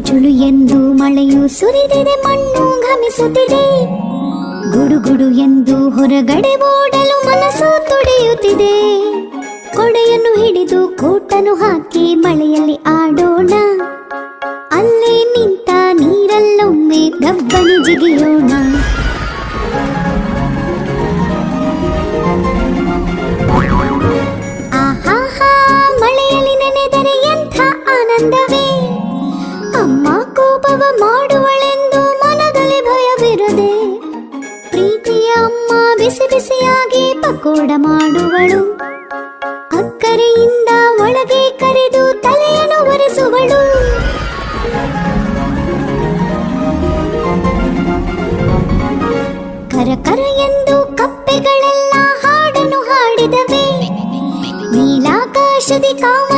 ಚುಳು ಎಂದು ಮಳೆಯು ಸುರಿದಿದೆ ಮಣ್ಣು ಘಮಿಸುತ್ತಿದೆ. ಗುಡುಗುಡು ಎಂದು ಹೊರಗಡೆ ಓಡಲು ಮನಸ್ಸು ತುಡಿಯುತ್ತಿದೆ. ಕೊಡೆಯನ್ನು ಹಿಡಿದು ಕೋಟನು ಹಾಕಿ ಮಳೆಯಲ್ಲಿ ಆಡೋಣ. ಅಲ್ಲೇ ನಿಂತ ನೀರಲ್ಲೊಮ್ಮೆ ಗಬ್ಬನು ಜಿಗಿಯೋಣ. ಆಹಾಹಾ, ಮಳೆಯಲ್ಲಿ ನೆನೆದರೆ ಎಂಥ ಆನಂದವೇ. ಕೋಪವ ಮಾಡುವಳೆಂದು ಮನದಲ್ಲಿ ಭಯವಿರದೆ ಪ್ರೀತಿಯ ಅಮ್ಮ ಬಿಸಿ ಬಿಸಿಯಾಗಿ ಪಕೋಡ ಮಾಡುವಳು. ಅಕ್ಕರೆಯಿಂದ ಒಳಗೆ ಕರೆದು ತಲೆಯನ್ನು ಒರೆಸುವಳು. ಕರ ಕರ ಎಂದು ಕಪ್ಪೆಗಳೆಲ್ಲ ಹಾಡನ್ನು ಹಾಡಿದವೆ. ನೀಲಾಕಾಶದಿ ಕಾಮ